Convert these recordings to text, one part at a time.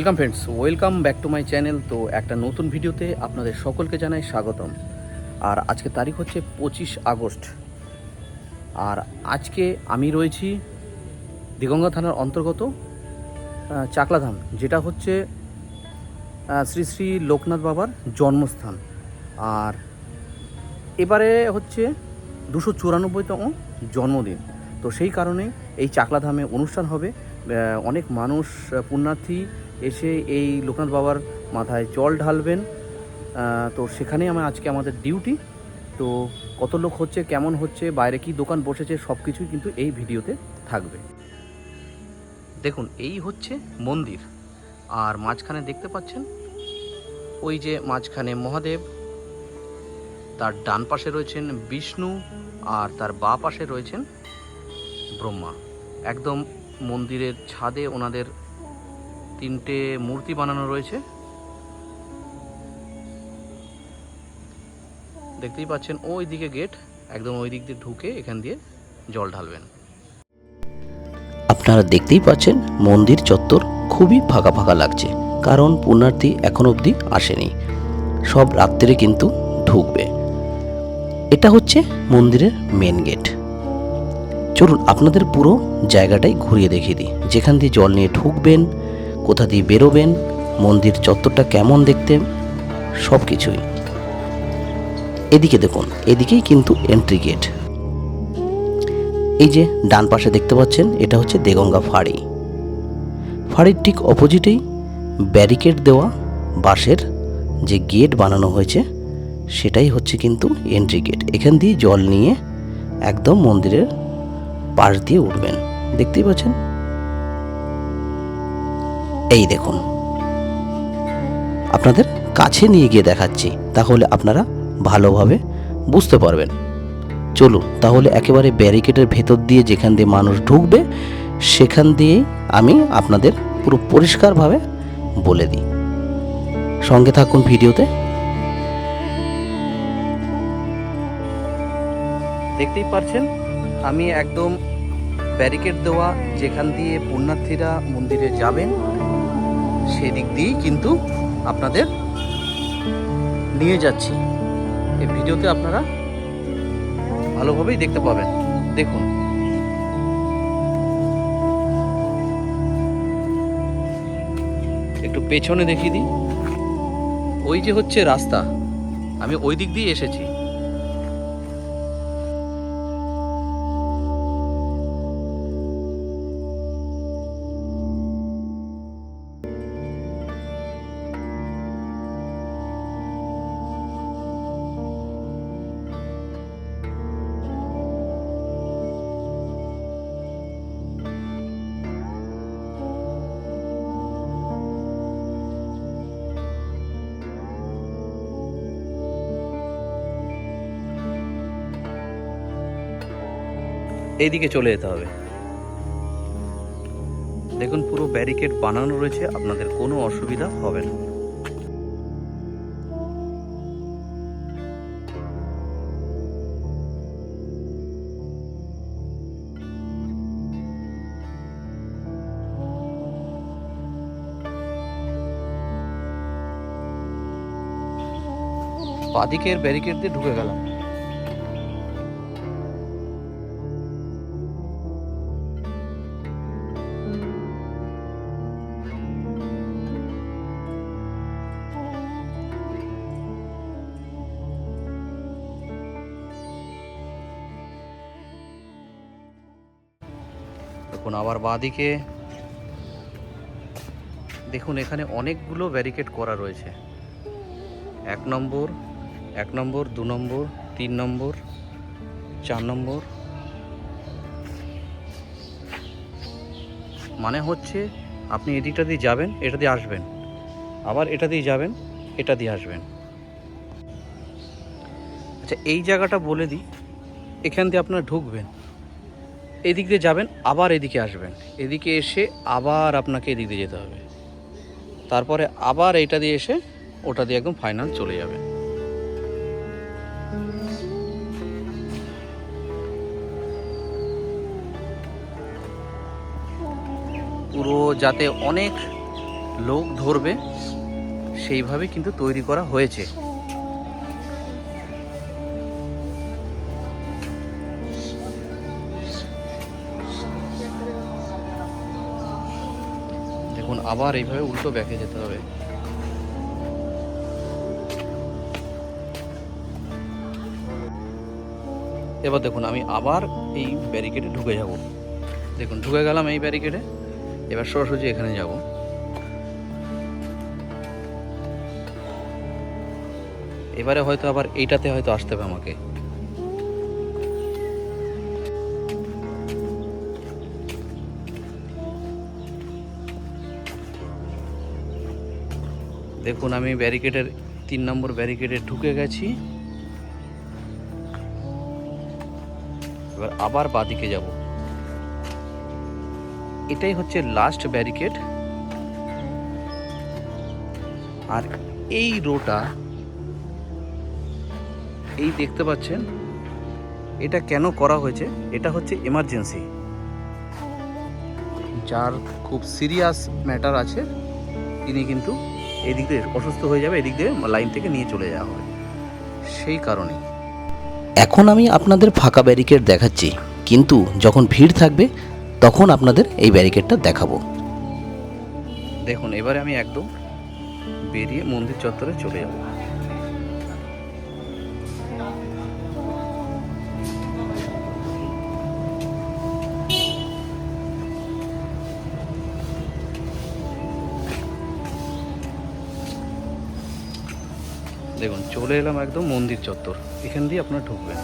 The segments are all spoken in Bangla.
Welcome friends welcome back to my channel তো একটা নতুন ভিডিওতে আপনাদের সকলকে জানাই স্বাগতম। আর আজকে তারিখ হচ্ছে পঁচিশ আগস্ট। আর আজকে আমি রয়েছি দিগঙ্গা থানার অন্তর্গত চাকলাধাম, যেটা হচ্ছে শ্রী শ্রী লোকনাথ বাবার জন্মস্থান। আর এবারে হচ্ছে দুশো চুরানব্বইতম জন্মদিন। তো সেই কারণে এই চাকলাধামে অনুষ্ঠান হবে। অনেক মানুষ পুণ্যার্থী এসে এই লোকনাথ বাবার মাথায় জল ঢালবেন। তো সেখানেই আমার আজকে আমাদের ডিউটি। তো কত লোক হচ্ছে, কেমন হচ্ছে, বাইরে কি দোকান বসেছে সব কিছুই কিন্তু এই ভিডিওতে থাকবে। দেখুন, এই হচ্ছে মন্দির। আর মাঝখানে দেখতে পাচ্ছেন, ওই যে মাঝখানে মহাদেব, তার ডান পাশে রয়েছেন বিষ্ণু, আর তার বা পাশে রয়েছেন ব্রহ্মা। একদম মন্দিরের ছাদে ওনাদের তিনটে মূর্তি বানানো রয়েছে। দেখতেই পাচ্ছেন ওই দিকে গেট, একদম ওই দিক দিয়ে ঢুকে এখান দিয়ে জল ঢালবেন। আপনারা দেখতেই পাচ্ছেন মন্দির চত্বর খুবই ফাঁকা ফাঁকা লাগছে, কারণ পুণ্যার্থী এখন অবধি আসেনি। সব রাত্রে কিন্তু ঢুকবে। এটা হচ্ছে মন্দিরের মেন গেট চলুন আপনাদের পুরো জায়গাটাই ঘুরিয়ে দেখিয়ে দিই। যেখান দিয়ে জল নিয়ে ঢুকবেন কোথা দিয়ে বেরোবেন, মন্দির চত্বরটা কেমন দেখতে, সব কিছুই। এদিকে দেখুন, এদিকেই কিন্তু এন্ট্রি গেট এই যে ডান পাশে দেখতে পাচ্ছেন, এটা হচ্ছে দেগঙ্গা ফাঁড়ি। ফাঁড়ির ঠিক অপোজিটেই ব্যারিকেড দেওয়া বাঁশের যে গেট বানানো হয়েছে, সেটাই হচ্ছে কিন্তু এন্ট্রি গেট এখান দিয়ে জল নিয়ে একদম মন্দিরের পাশ দিয়ে উঠবেন। দেখতেই পাচ্ছেন? এই দেখুন। আপনাদের কাছে নিয়ে গিয়ে দেখাচ্ছি, তাহলে আপনারা ভালোভাবে বুঝতে পারবেন। চলুন, তাহলে একেবারে ব্যারিকেডের ভেতর দিয়ে যেখান দিয়ে মানুষ ঢুকবে, সেখান দিয়েই আমি আপনাদের পুরো পরিষ্কারভাবে বলে দিই। সঙ্গে থাকুন ভিডিওতে। দেখতেই পাচ্ছেন আমি একদম ব্যারিকেড দেওয়া যেখান দিয়ে পুণ্যার্থীরা মন্দিরে যাবেন সেদিক দিয়েই কিন্তু আপনাদের নিয়ে যাচ্ছি। এই ভিডিওতে আপনারা ভালোভাবেই দেখতে পাবেন। দেখুন। একটু পেছনে দেখিয়ে দিই। ওই যে হচ্ছে রাস্তা। আমি ওই দিক দিয়ে এসেছি। এইদিকে চলে যেতে হবে। দেখুন, পুরো ব্যারিকেড বানানো রয়েছে, আপনাদের কোনো অসুবিধা হবে না। বাদিকের ব্যারিকেড দিয়ে ঢুকে গেলাম। দেখুন, আবার বাঁদিকে। দেখুন, এখানে অনেকগুলো ব্যারিকেড করা রয়েছে। এক নম্বর এক নম্বর, দু নম্বর, তিন নম্বর, চার নম্বর। মানে হচ্ছে, আপনি এদিকটা দিয়ে যাবেন, এটা দিয়ে আসবেন। আবার এটা দিয়ে যাবেন, এটা দিয়ে আসবেন। আচ্ছা এই জায়গাটা বলে দিই, এখান দিয়ে আপনারা ঢুকবেন। এদিক দিয়ে যাবেন, আবার এদিকে আসবেন। এদিকে এসে আবার আপনাকে এদিক দিয়ে যেতে হবে। তারপরে আবার এইটা দিয়ে এসে ওটা দিয়ে একদম ফাইনাল চলে যাবে পুরো যাতে অনেক লোক ধরবে, সেইভাবে কিন্তু তৈরি করা হয়েছে। আবার এইভাবে উল্টো ব্যাকে যেতে হবে। এবার দেখুন, আমি আবার এই ব্যারিকেডে ঢুকে যাব। দেখুন, ঢুকে গেলাম এই ব্যারিকেডে এবার সরাসরি এখানে যাব। এবারে হয়তো আবার এইটাতে হয়তো আসতে হবে আমাকে। দেখুন, আমি ব্যারিকেডের তিন নম্বর ব্যারিকেডে ঢুকে গেছি। এবার আবার বাদিকে যাব। এটাই হচ্ছে লাস্ট ব্যারিকেড আর এই রোটা এই দেখতে পাচ্ছেন, এটা কেন করা হয়েছে? এটা হচ্ছে এমার্জেন্সি যার খুব সিরিয়াস ম্যাটার আছে, তিনি কিন্তু এদিক দিয়ে অসুস্থ হয়ে যাবে এদিক দিয়ে লাইন থেকে নিয়ে চলে যাওয়া হবে। সেই কারণে। এখন আমি আপনাদের ফাঁকা ব্যারিকেড দেখাচ্ছি কিন্তু যখন ভিড় থাকবে তখন আপনাদের এই ব্যারিকেডটা দেখাবো। দেখুন এবারে আমি একদম বেরিয়ে মন্দির চত্বরে চলে যাব। চলে এলাম একদম মন্দির চত্বর। এখান দিয়ে আপনারা ঢুকবেন।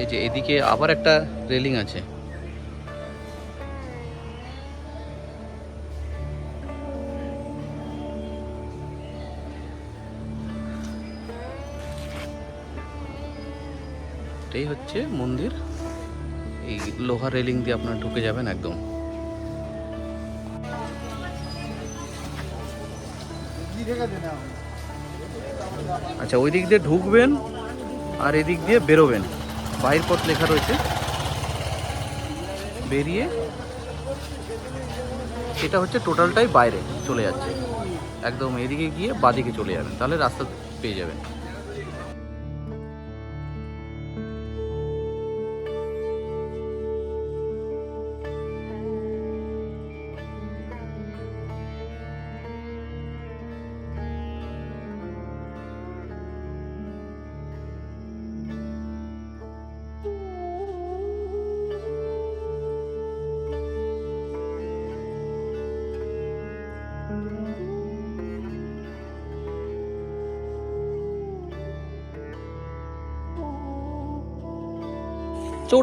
এই যে এদিকে আবার একটা রেলিং আছে। এটাই হচ্ছে মন্দির। এই লোহার রেলিং দিয়ে আপনারা ঢুকে যাবেন একদম। আচ্ছা ওই দিক দিয়ে ঢুকবেন আর এদিক দিয়ে বেরোবেন। বাইর পথ লেখা রয়েছে। বেরিয়ে এটা হচ্ছে টোটালটাই বাইরে চলে যাচ্ছে। একদম এদিকে গিয়ে বাদিকে চলে যাবেন, তাহলে রাস্তা পেয়ে যাবেন।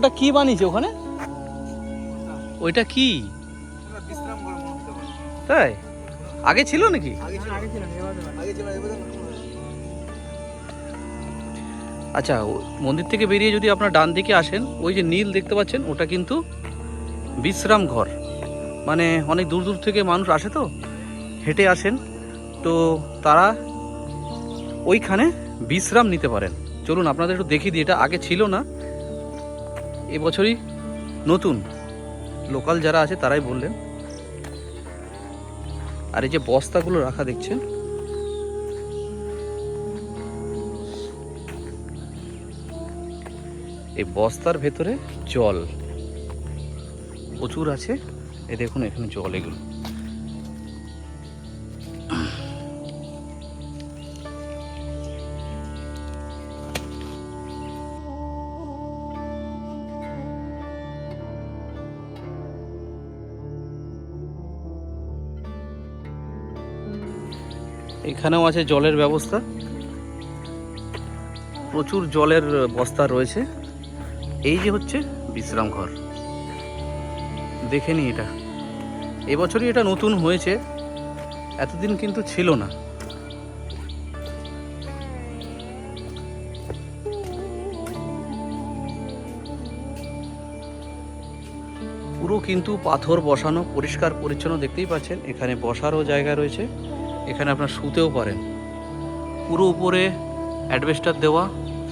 ওটা কি বানিয়েছে ওখানে? ওইটা কি? তাই? আগে ছিল নাকি? আচ্ছা মন্দির থেকে বেরিয়ে যদি আপনার ডান দিকে আসেন, ওই যে নীল দেখতে পাচ্ছেন, ওটা কিন্তু বিশ্রাম ঘর। মানে অনেক দূর দূর থেকে মানুষ আসে তো, হেঁটে আসেন। তো তারা ওইখানে বিশ্রাম নিতে পারেন। চলুন, আপনাদের একটু দেখিয়ে দিই, এটা আগে ছিল না। এবছরই নতুন। লোকাল যারা আছে তারাই বললেন। আর এই যে বস্তাগুলো রাখা দেখছেন? এই বস্তার ভেতরে জল প্রচুর আছে। এ দেখুন, এখানে জল এগুলো। এখানেও আছে জলের ব্যবস্থা। প্রচুর জলের বস্তা রয়েছে। এই যে হচ্ছে বিশ্রাম ঘর। দেখে নি এটা। এবছরই এটা নতুন হয়েছে। এতদিন কিন্তু ছিল না। পুরো কিন্তু পাথর বসানো, পরিষ্কার, পরিচ্ছন্ন দেখতেই পাচ্ছেন। এখানে বসারও জায়গা রয়েছে। এখানে আপনার শুতেও পারেন। পুরো উপরে অ্যাডভেস্টার দেওয়া,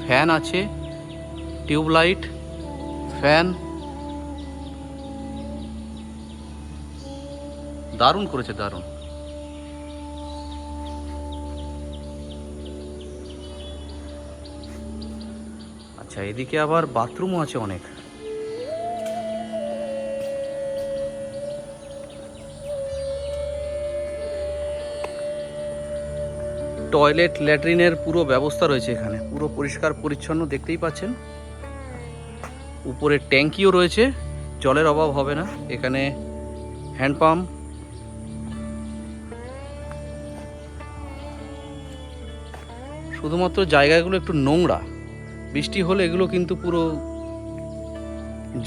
ফ্যান আছে, টিউবলাইট, ফ্যান। দারুণ করেছে, দারুণ। আচ্ছা এদিকে আবার বাথরুমও আছে অনেক। টয়লেট ল্যাট্রিনের পুরো ব্যবস্থা রয়েছে এখানে। পুরো পরিষ্কার, পরিচ্ছন্ন দেখতেই পাচ্ছেন। উপরে ট্যাঙ্কিও রয়েছে, জলের অভাব হবে না। এখানে হ্যান্ডপাম্প শুধুমাত্র জায়গাগুলো একটু নোংরা। বৃষ্টি হলে এগুলো কিন্তু পুরো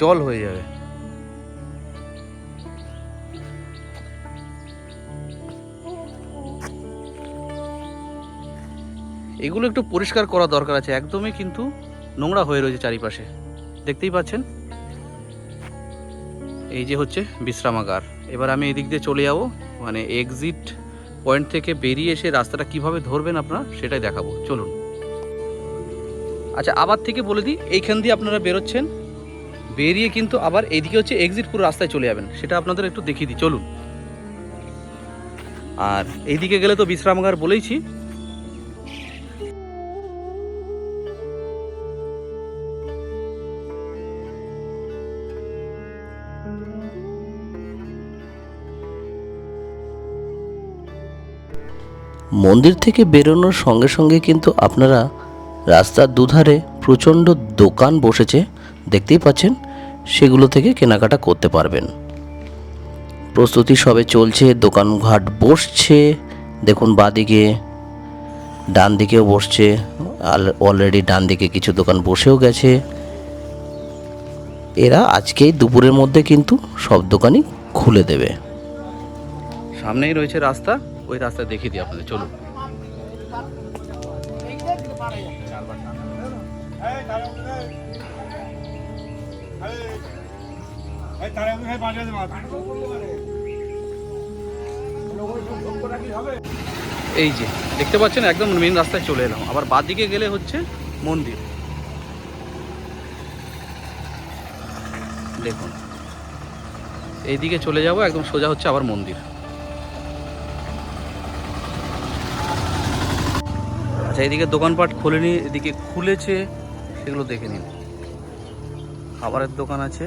জল হয়ে যাবে। এগুলো একটু পরিষ্কার করা দরকার আছে। একদমই কিন্তু নোংরা হয়ে রয়েছে চারিপাশে। দেখতেই পাচ্ছেন? এই যে হচ্ছে বিশ্রামাগার। এবার আমি এদিক দিয়ে চলে যাব। মানে এক্সিট পয়েন্ট থেকে বেরিয়ে এসে রাস্তাটা কীভাবে ধরবেন আপনারা, সেটাই দেখাবো। চলুন। আচ্ছা আবার থেকে বলে দিই, এইখান দিয়ে আপনারা বেরোচ্ছেন। বেরিয়ে কিন্তু আবার এইদিকে হচ্ছে এক্সিট পুরো রাস্তায় চলে যাবেন। সেটা আপনাদের একটু দেখিয়ে দিই। চলুন। আর এইদিকে গেলে তো বিশ্রামাগার বলেইছি। মন্দির থেকে বেরোনোর সঙ্গে সঙ্গে কিন্তু আপনারা রাস্তার দুধারে প্রচণ্ড দোকান বসেছে, দেখতেই পাচ্ছেন, সেগুলো থেকে কেনাকাটা করতে পারবেন। প্রস্তুতি সবে চলছে, দোকানঘাট বসছে, দেখুন বাদিকে ডান দিকেও বসছে অলরেডি ডান দিকে কিছু দোকান বসেও গেছে। এরা আজকেই দুপুরের মধ্যে কিন্তু সব দোকানই খুলে দেবে। সামনেই রয়েছে রাস্তা। ওই রাস্তা দেখিয়ে দিই আপনাদের, চলুন। এই যে, দেখতে পাচ্ছেন, একদম মেন রাস্তায় চলে এলাম। আবার বাদিকে গেলে হচ্ছে মন্দির। দেখুন। এইদিকে চলে যাব, একদম সোজা হচ্ছে আবার মন্দির। আচ্ছা এদিকে দোকানপাট খোলেনি, এদিকে খুলেছে, সেগুলো দেখে নিন। খাবারের দোকান আছে।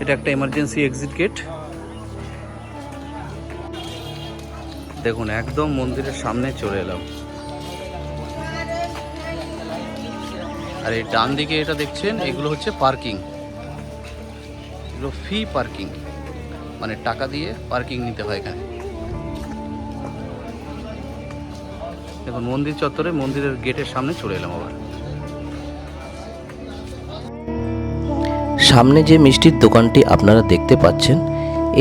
এটা একটা এমার্জেন্সি এক্সিট গেট দেখুন, একদম মন্দিরের সামনে চলে এলাম। আর এই ডান দিকে এটা দেখছেন, এগুলো হচ্ছে পার্কিং এগুলো ফি পার্কিং মানে টাকা দিয়ে পার্কিং নিতে হয় এখানে। দেখুন, মন্দির চত্বরে মন্দিরের গেটের সামনে চলে এলাম আবার। সামনে যে মিষ্টির দোকানটি আপনারা দেখতে পাচ্ছেন,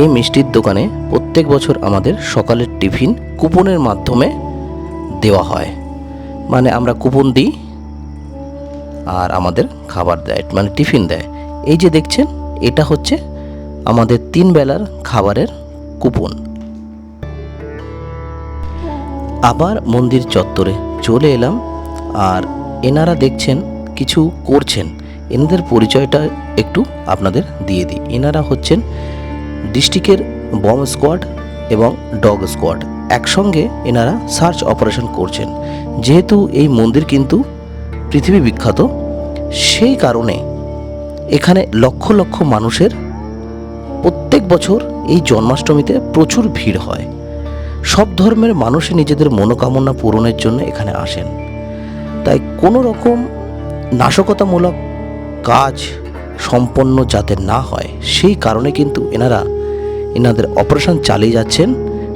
এই মিষ্টির দোকানে প্রত্যেক বছর আমাদের সকালের টিফিন কুপনের মাধ্যমে দেওয়া হয়। মানে আমরা কুপন দিই আর আমাদের খাবার দেয় মানে টিফিন দেয়। এই যে দেখছেন, এটা হচ্ছে আমাদের তিন বেলার খাবারের কুপন। আবার মন্দির চত্বরে চলে এলাম আর এনারা দেখছেন, কিছু করছেন। এনাদের পরিচয়টা একটু আপনাদের দিয়ে দিই। এনারা হচ্ছেন ডিস্ট্রিক্টের বম স্কোয়াড এবং ডগ স্কোয়াড। একসঙ্গে এনারা সার্চ অপারেশন করছেন। যেহেতু এই মন্দির কিন্তু পৃথিবী বিখ্যাত, সেই কারণে এখানে লক্ষ লক্ষ মানুষের প্রত্যেক বছর এই জন্মাষ্টমীতে প্রচুর ভিড় হয়। সব ধর্মের মানুষই নিজেদের মনোকামনা পূরণের জন্য এখানে আসেন। তাই কোনো রকম নাশকতামূলক কাজ সম্পন্ন যাতে না হয়, সেই কারণে কিন্তু এনারা এনাদের অপারেশন চালিয়ে যাচ্ছেন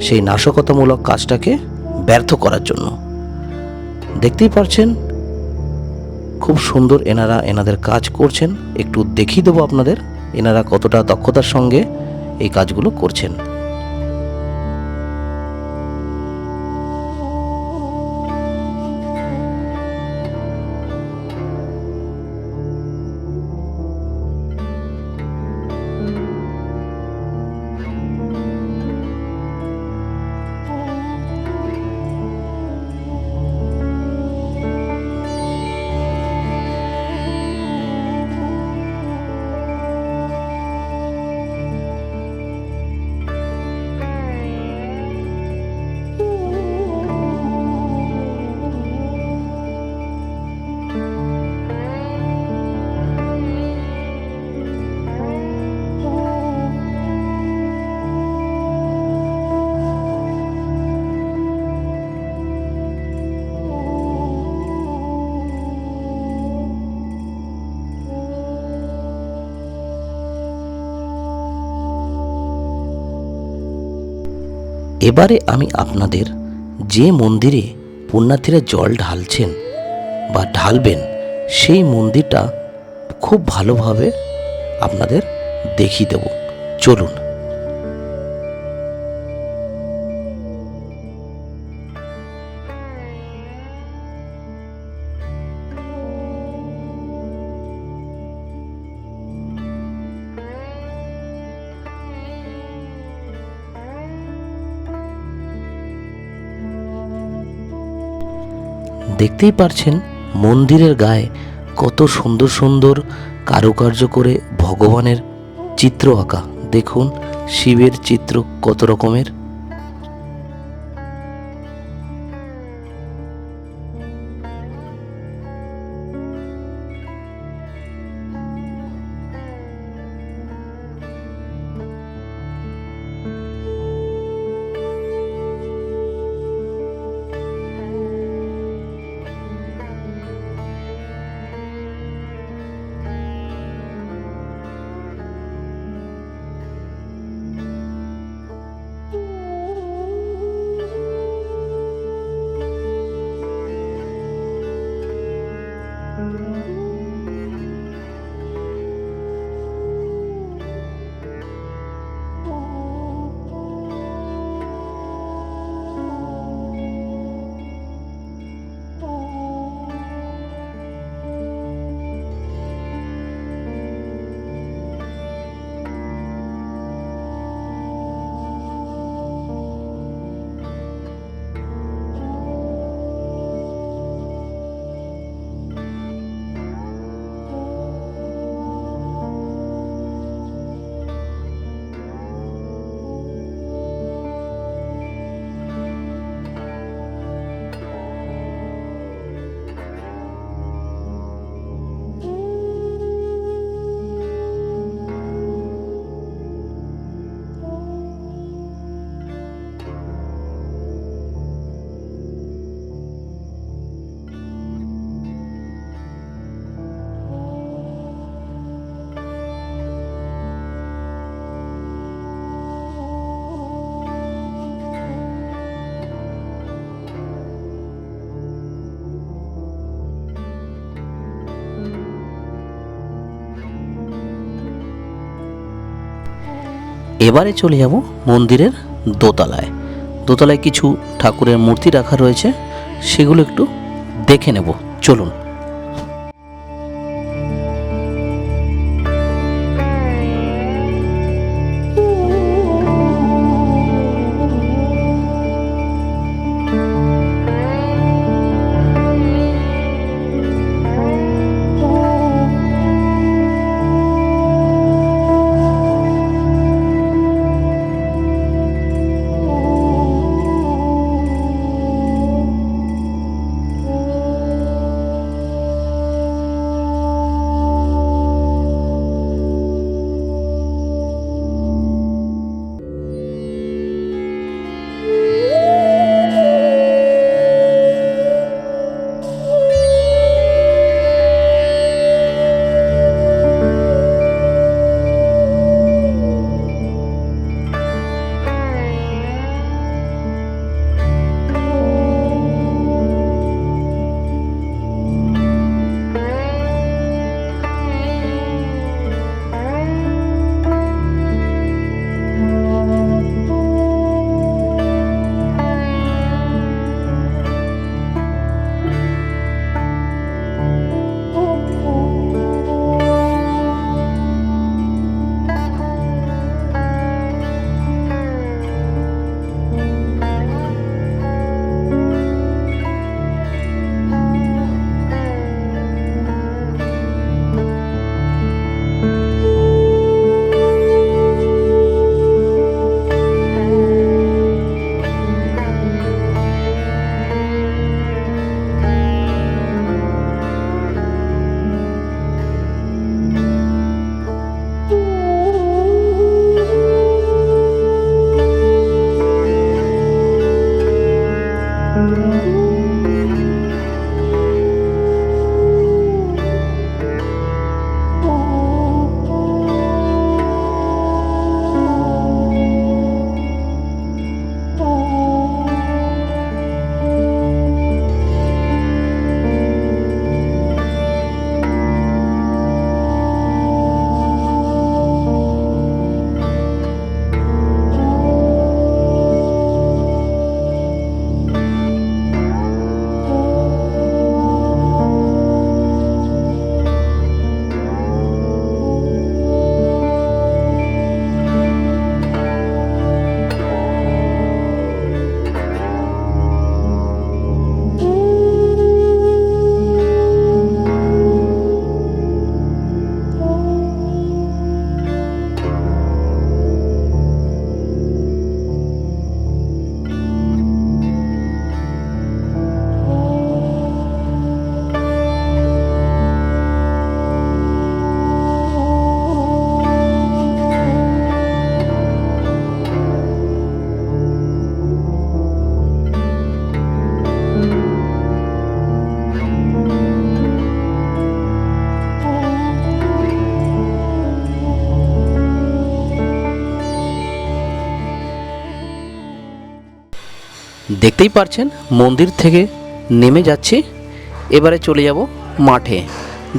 সেই নাশকতামূলক কাজটাকে ব্যর্থ করার জন্য। দেখতেই পারছেন, খুব সুন্দর এনারা এনাদের কাজ করছেন। একটু দেখিয়ে দেবো আপনাদের এনারা কতটা দক্ষতার সঙ্গে এই কাজগুলো করছেন। এবারে আমি আপনাদের যে মন্দিরে পুণ্যার্থীরা জল ঢালছেন বা ঢালবেন, সেই মন্দিরটা খুব ভালোভাবে আপনাদের দেখিয়ে দেব। চলুন। দেখতেই পারছেন মন্দিরের গায়ে কত সুন্দর সুন্দর কারুকার্য করে ভগবানের চিত্র আঁকা। দেখুন, শিবের চিত্র কত রকমের। এবারে চলে যাব মন্দিরের দোতলায়। দোতলায় কিছু ঠাকুরের মূর্তি রাখা রয়েছে, সেগুলো একটু দেখে নেব। চলুন। দেখতেই পারছেন, মন্দির থেকে নেমে যাচ্ছি। এবারে চলে যাব মাঠে।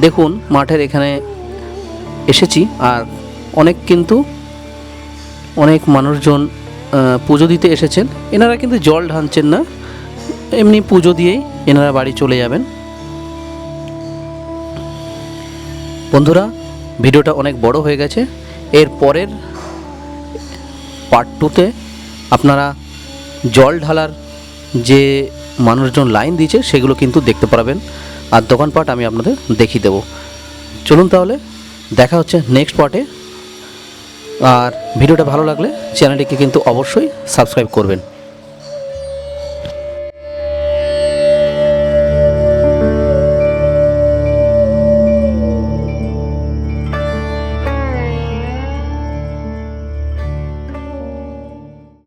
দেখুন, মাঠের এখানে এসেছি আর অনেক কিন্তু অনেক মানুষজন পুজো দিতে এসেছেন। এনারা কিন্তু জল ঢালছেন না। এমনি পুজো দিয়েই এনারা বাড়ি চলে যাবেন। বন্ধুরা, ভিডিওটা অনেক বড় হয়ে গেছে। এর পরের পার্ট টুতে আপনারা জল ঢালার যে মানুষজন লাইন দিয়েছে, সেগুলো কিন্তু দেখতে পারবেন। আর দোকানপাট আমি আপনাদের দেখিয়ে দেবো। চলুন তাহলে, দেখা হচ্ছে নেক্সট পার্টে আর ভিডিওটা ভালো লাগলে চ্যানেলটিকে কিন্তু অবশ্যই সাবস্ক্রাইব করবেন।